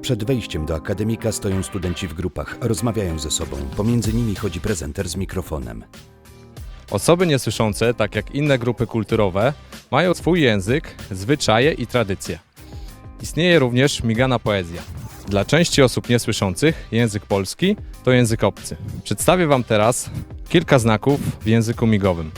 Przed wejściem do akademika stoją studenci w grupach, rozmawiają ze sobą. Pomiędzy nimi chodzi prezenter z mikrofonem. Osoby niesłyszące, tak jak inne grupy kulturowe, mają swój język, zwyczaje i tradycje. Istnieje również migana poezja. Dla części osób niesłyszących język polski to język obcy. Przedstawię Wam teraz kilka znaków w języku migowym.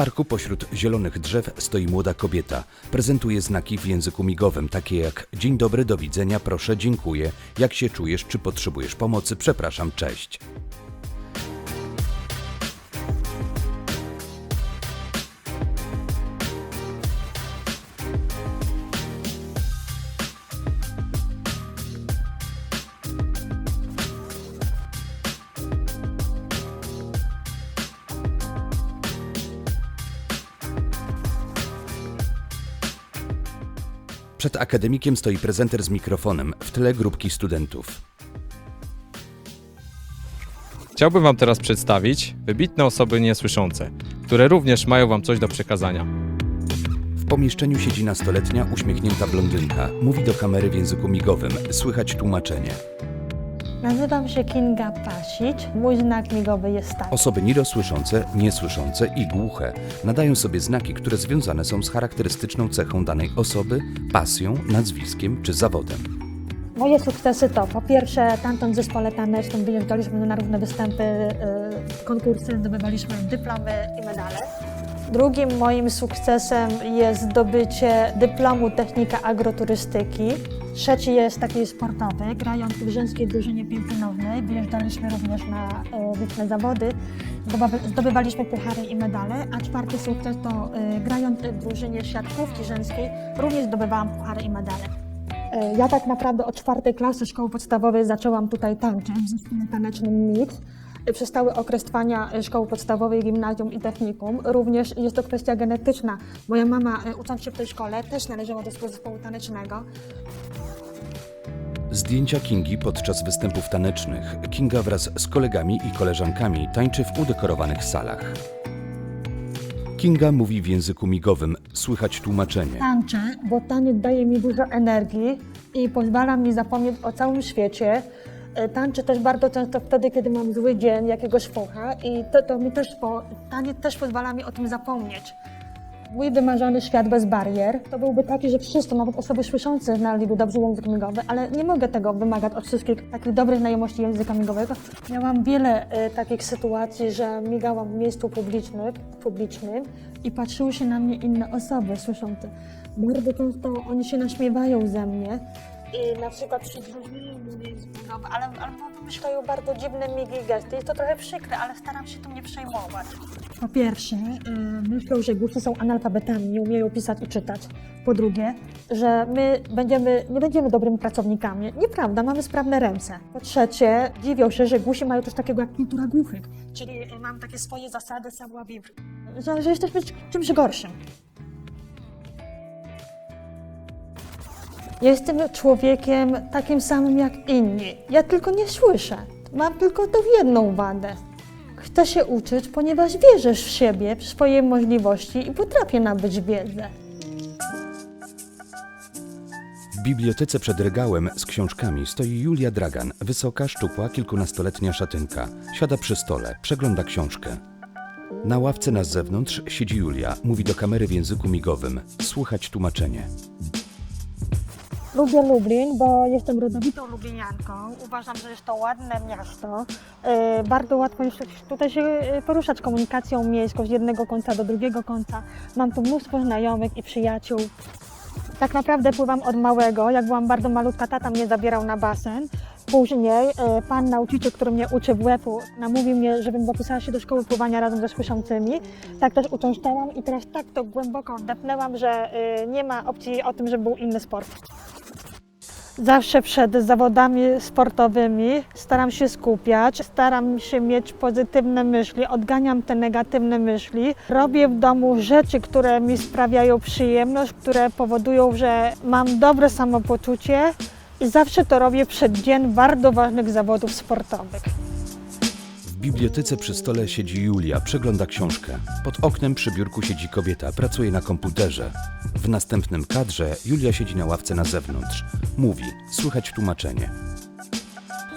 Parku pośród zielonych drzew stoi młoda kobieta. Prezentuje znaki w języku migowym, takie jak dzień dobry, do widzenia, proszę, dziękuję, jak się czujesz, czy potrzebujesz pomocy, przepraszam, cześć. Przed akademikiem stoi prezenter z mikrofonem, w tle grupki studentów. Chciałbym Wam teraz przedstawić wybitne osoby niesłyszące, które również mają Wam coś do przekazania. W pomieszczeniu siedzi nastoletnia, uśmiechnięta blondynka. Mówi do kamery w języku migowym, słychać tłumaczenie. Nazywam się Kinga Pasić. Mój znak migowy jest taki. Osoby nierozsłyszące, niesłyszące i głuche nadają sobie znaki, które związane są z charakterystyczną cechą danej osoby, pasją, nazwiskiem czy zawodem. Moje sukcesy to po pierwsze tamtąd w zespole tanecznym wyjeżdżaliśmy na różne występy, y, konkursy, zdobywaliśmy dyplomy i medale. Drugim moim sukcesem jest zdobycie dyplomu technika agroturystyki. Trzeci jest taki sportowy. Grając w żeńskiej drużynie piłki nożnej, wyjeżdżaliśmy również na liczne zawody. Zdobywa- Zdobywaliśmy puchary i medale. A czwarty sukces to y, grając w drużynie siatkówki żeńskiej, również zdobywałam puchary i medale. E, Ja tak naprawdę od czwartej klasy szkoły podstawowej zaczęłam tutaj tańczyć w zespole tanecznym MIX. E, Przez cały okres trwania e, szkoły podstawowej, gimnazjum i technikum. Również jest to kwestia genetyczna. Moja mama, e, ucząc się w tej szkole, też należała do zespołu tanecznego. Zdjęcia Kingi podczas występów tanecznych. Kinga wraz z kolegami i koleżankami tańczy w udekorowanych salach. Kinga mówi w języku migowym, słychać tłumaczenie. Tańczę, bo taniec daje mi dużo energii i pozwala mi zapomnieć o całym świecie. E, Tańczę też bardzo często wtedy, kiedy mam zły dzień, jakiegoś focha i to, to mi też, po, taniec też pozwala mi o tym zapomnieć. Mój wymarzony świat bez barier to byłby taki, że wszyscy, nawet osoby słyszące, znaliby dobrze język migowy, ale nie mogę tego wymagać od wszystkich takich dobrych znajomości języka migowego. Miałam wiele e, takich sytuacji, że migałam w miejscu publicznym, publicznym i patrzyły się na mnie inne osoby słyszące. Bardzo często oni się naśmiewają ze mnie i na przykład przydrożniają mnie migowy, ale, ale wymyślają bardzo dziwne migi i gesty. Jest to trochę przykre, ale staram się tym nie przejmować. Po pierwsze, y, myślą, że głusi są analfabetami, nie umieją pisać i czytać. Po drugie, że my będziemy, nie będziemy dobrymi pracownikami. Nieprawda, mamy sprawne ręce. Po trzecie, dziwią się, że głusi mają coś takiego jak kultura głuchych. Czyli mam takie swoje zasady savoir. Że, że jesteśmy czymś gorszym. Jestem człowiekiem takim samym jak inni. Ja tylko nie słyszę. Mam tylko tą jedną wadę. Chcę się uczyć, ponieważ wierzę w siebie, w swoje możliwości i potrafię nabyć wiedzę. W bibliotece przed regałem z książkami stoi Julia Dragan, wysoka, szczupła, kilkunastoletnia szatynka. Siada przy stole, przegląda książkę. Na ławce na zewnątrz siedzi Julia, mówi do kamery w języku migowym. Słychać tłumaczenie. Lubię Lublin, bo jestem rodowitą lublinianką. Uważam, że jest to ładne miasto. Yy, bardzo łatwo jest tutaj się yy, poruszać komunikacją miejską z jednego końca do drugiego końca. Mam tu mnóstwo znajomych i przyjaciół. Tak naprawdę pływam od małego. Jak byłam bardzo malutka, tata mnie zabierał na basen. Później yy, pan nauczyciel, który mnie uczy WF-u, namówił mnie, żebym zapisała się do szkoły pływania razem ze słyszącymi. Tak też uczęszczałam i teraz tak to głęboko wdepnęłam, że yy, nie ma opcji o tym, żeby był inny sport. Zawsze przed zawodami sportowymi staram się skupiać, staram się mieć pozytywne myśli, odganiam te negatywne myśli. Robię w domu rzeczy, które mi sprawiają przyjemność, które powodują, że mam dobre samopoczucie i zawsze to robię przed dzień bardzo ważnych zawodów sportowych. W bibliotece przy stole siedzi Julia, przegląda książkę. Pod oknem przy biurku siedzi kobieta, pracuje na komputerze. W następnym kadrze Julia siedzi na ławce na zewnątrz. Mówi, słychać tłumaczenie.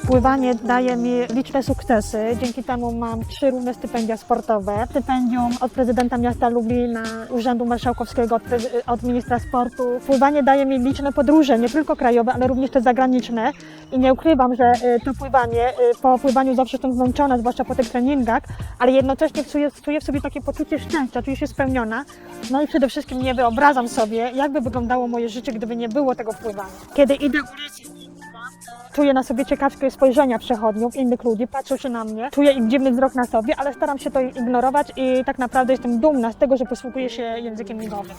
Pływanie daje mi liczne sukcesy. Dzięki temu mam trzy równe stypendia sportowe. Stypendium od prezydenta miasta Lublina, Urzędu Marszałkowskiego, od, od ministra sportu. Pływanie daje mi liczne podróże, nie tylko krajowe, ale również te zagraniczne. I nie ukrywam, że y, to pływanie, y, po pływaniu zawsze jestem zmęczona, zwłaszcza po tych treningach, ale jednocześnie czuję, czuję w sobie takie poczucie szczęścia, czuję się spełniona. No i przede wszystkim nie wyobrażam sobie, jakby wyglądało moje życie, gdyby nie było tego pływania. Kiedy idę ulicą, Czuję na sobie ciekawskie spojrzenia przechodniów, innych ludzi, patrzą się na mnie, czuję ich dziwny wzrok na sobie, ale staram się to ignorować i tak naprawdę jestem dumna z tego, że posługuję się językiem migowym.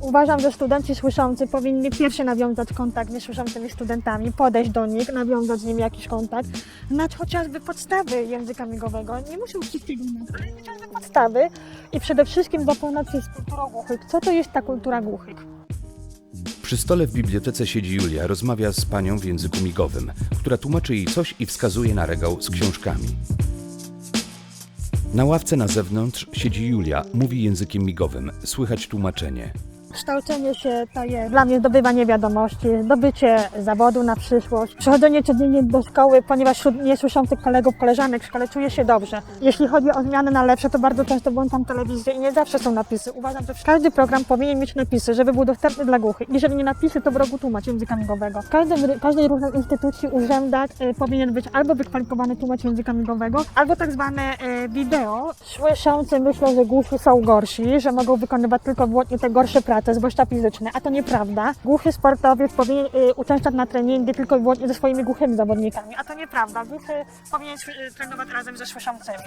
Uważam, że studenci słyszący powinni pierwszy nawiązać kontakt z niesłyszącymi studentami, podejść do nich, nawiązać z nimi jakiś kontakt, znać chociażby podstawy języka migowego. Nie muszą wszystkiego znać, ale chociażby podstawy i przede wszystkim zapoznać się z kulturą głuchych. Co to jest ta kultura głuchych? Przy stole w bibliotece siedzi Julia, rozmawia z panią w języku migowym, która tłumaczy jej coś i wskazuje na regał z książkami. Na ławce na zewnątrz siedzi Julia, mówi językiem migowym, słychać tłumaczenie. Kształcenie się to jest dla mnie zdobywanie wiadomości, zdobycie zawodu na przyszłość, przychodzenie codziennie do szkoły, ponieważ wśród niesłyszących kolegów, koleżanek w szkole czuję się dobrze. Jeśli chodzi o zmiany na lepsze, to bardzo często włączam telewizję i nie zawsze są napisy. Uważam, że każdy program powinien mieć napisy, żeby był dostępny dla głuchych. Jeżeli nie napisy, to w rogu tłumacz języka migowego. W każdej różnej instytucji, urzędach y, powinien być albo wykwalifikowany tłumacz języka migowego, albo tak zwane y, wideo. Słyszący myślą, że głusi są gorsi, że mogą wykonywać tylko wyłącznie te gorsze prace, zwłaszcza fizyczne, a to nieprawda. Głuchy sportowiec powinien y, uczęszczać na treningi tylko i wyłącznie ze swoimi głuchymi zawodnikami, a to nieprawda. Głuchy powinien y, trenować razem ze słyszącymi.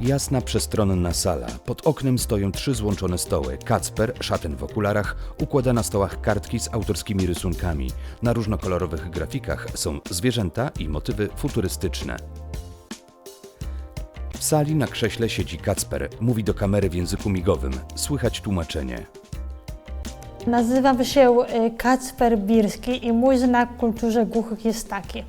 Jasna, przestronna sala. Pod oknem stoją trzy złączone stoły. Kacper, szatyn w okularach, układa na stołach kartki z autorskimi rysunkami. Na różnokolorowych grafikach są zwierzęta i motywy futurystyczne. W sali na krześle siedzi Kacper. Mówi do kamery w języku migowym. Słychać tłumaczenie. Nazywam się y, Kacper Birski i mój znak w kulturze głuchych jest taki.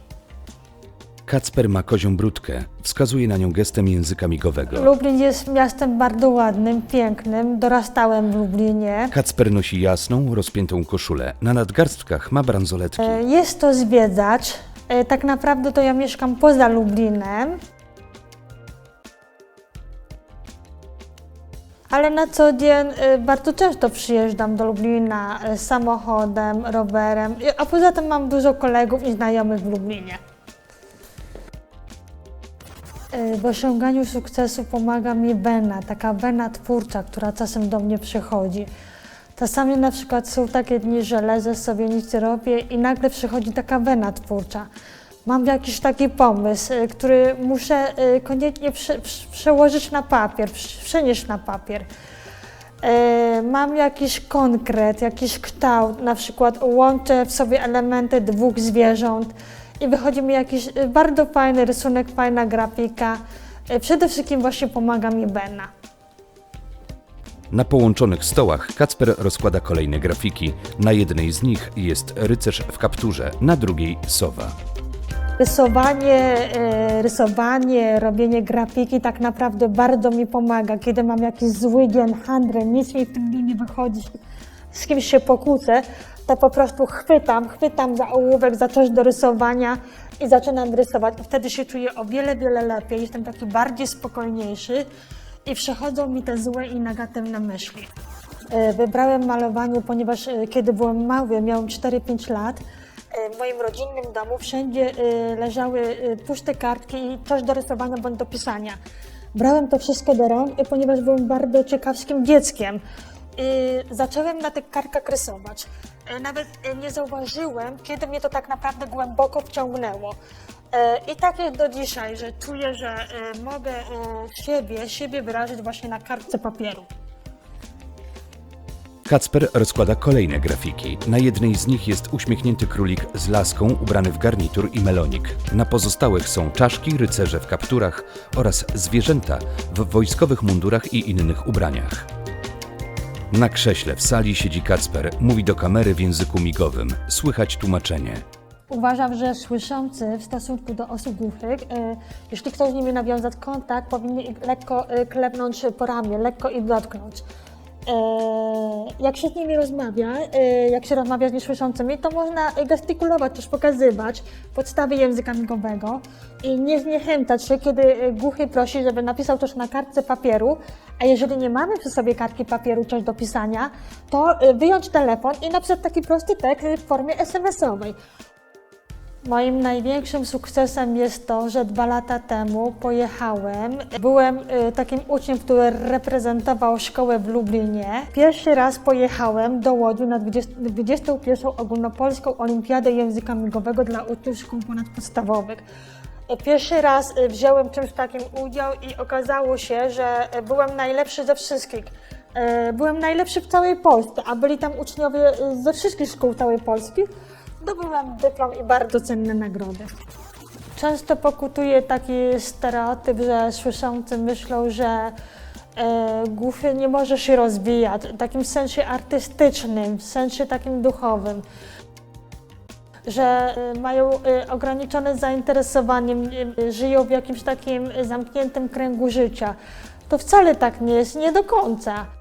Kacper ma kozią brudkę. Wskazuje na nią gestem języka migowego. Lublin jest miastem bardzo ładnym, pięknym. Dorastałem w Lublinie. Kacper nosi jasną, rozpiętą koszulę. Na nadgarstkach ma bransoletki. E, Jest to zwiedzacz. E, Tak naprawdę to ja mieszkam poza Lublinem. Ale na co dzień e, bardzo często przyjeżdżam do Lublina e, samochodem, rowerem, a poza tym mam dużo kolegów i znajomych w Lublinie. E, W osiąganiu sukcesu pomaga mi wena, taka wena twórcza, która czasem do mnie przychodzi. Czasami na przykład są takie dni, że leżę sobie, nic nie robię i nagle przychodzi taka wena twórcza. Mam jakiś taki pomysł, y, który muszę y, koniecznie prze, prze- przełożyć na papier, prze- przenieść na papier. E, Mam jakiś konkret, jakiś kształt, na przykład łączę w sobie elementy dwóch zwierząt i wychodzi mi jakiś y, bardzo fajny rysunek, fajna grafika. Przede wszystkim właśnie pomaga mi Bena. Na połączonych stołach Kacper rozkłada kolejne grafiki. Na jednej z nich jest rycerz w kapturze, na drugiej sowa. Rysowanie, e, rysowanie, robienie grafiki tak naprawdę bardzo mi pomaga. Kiedy mam jakiś zły dzień, handrę, nic mi w tym dniu nie wychodzi, z kimś się pokłócę, to po prostu chwytam, chwytam za ołówek, za coś do rysowania i zaczynam rysować. Wtedy się czuję o wiele, wiele lepiej, jestem taki bardziej spokojniejszy i przechodzą mi te złe i negatywne myśli. E, Wybrałem malowanie, ponieważ e, kiedy byłem mały, miałem 4-5 lat, w moim rodzinnym domu wszędzie e, leżały puste kartki i coś do rysowania bądź do pisania. Brałem to wszystko do rąk, ponieważ byłem bardzo ciekawskim dzieckiem. Zacząłem na tych kartkach rysować. Nawet nie zauważyłem, kiedy mnie to tak naprawdę głęboko wciągnęło. I tak jest do dzisiaj, że czuję, że mogę siebie, siebie wyrazić właśnie na kartce papieru. Kacper rozkłada kolejne grafiki. Na jednej z nich jest uśmiechnięty królik z laską ubrany w garnitur i melonik. Na pozostałych są czaszki, rycerze w kapturach oraz zwierzęta w wojskowych mundurach i innych ubraniach. Na krześle w sali siedzi Kacper, mówi do kamery w języku migowym. Słychać tłumaczenie. Uważam, że słyszący w stosunku do osób głuchych, e, jeśli chce z nimi nawiązać kontakt, powinni lekko e, klepnąć po ramię, lekko ich dotknąć. E, Jak się z nimi rozmawia, e, jak się rozmawia z niesłyszącymi, to można gestykulować, też pokazywać podstawy języka migowego i nie zniechęcać się, kiedy głuchy prosi, żeby napisał coś na kartce papieru, a jeżeli nie mamy przy sobie kartki papieru, coś do pisania, to e, wyjąć telefon i napisać taki prosty tekst w formie SMS-owej. Moim największym sukcesem jest to, że dwa lata temu pojechałem. Byłem y, takim uczniem, który reprezentował szkołę w Lublinie. Pierwszy raz pojechałem do Łodzi na 20, 21. ogólnopolską olimpiadę języka migowego dla uczniów szkół ponadpodstawowych. Pierwszy raz y, wziąłem czymś takim udział i okazało się, że y, byłem najlepszy ze wszystkich. Byłem najlepszy w całej Polsce, a byli tam uczniowie ze wszystkich szkół całej Polski. Zdobyłam dyplom i bardzo cenne nagrody. Często pokutuje taki stereotyp, że słyszący myślą, że e, nie może się rozwijać w takim sensie artystycznym, w sensie takim duchowym. Że e, mają e, ograniczone zainteresowanie, e, żyją w jakimś takim zamkniętym kręgu życia. To wcale tak nie jest, nie do końca.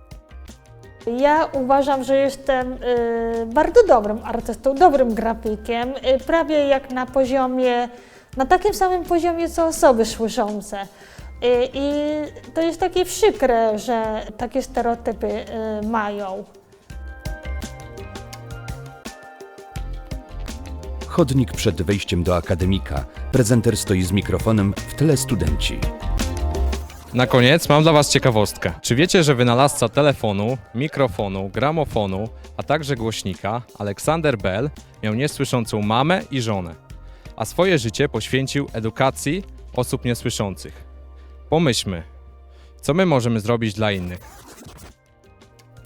Ja uważam, że jestem y, bardzo dobrym artystą, dobrym grafikiem, y, prawie jak na poziomie, na takim samym poziomie co osoby słyszące. Y, I to jest takie przykre, że takie stereotypy mają. Chodnik przed wejściem do akademika. Prezenter stoi z mikrofonem, w tle studenci. Na koniec mam dla Was ciekawostkę. Czy wiecie, że wynalazca telefonu, mikrofonu, gramofonu, a także głośnika, Aleksander Bell, miał niesłyszącą mamę i żonę, a swoje życie poświęcił edukacji osób niesłyszących? Pomyślmy, co my możemy zrobić dla innych?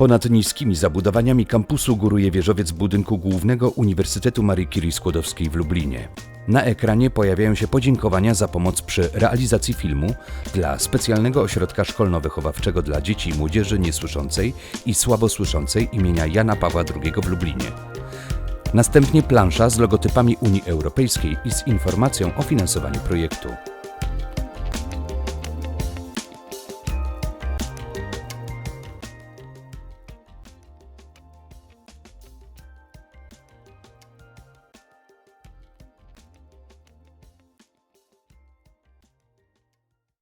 Ponad niskimi zabudowaniami kampusu góruje wieżowiec budynku głównego Uniwersytetu Marii Curie Skłodowskiej w Lublinie. Na ekranie pojawiają się podziękowania za pomoc przy realizacji filmu dla specjalnego ośrodka szkolno-wychowawczego dla dzieci i młodzieży niesłyszącej i słabosłyszącej imienia Jana Pawła II w Lublinie. Następnie plansza z logotypami Unii Europejskiej i z informacją o finansowaniu projektu.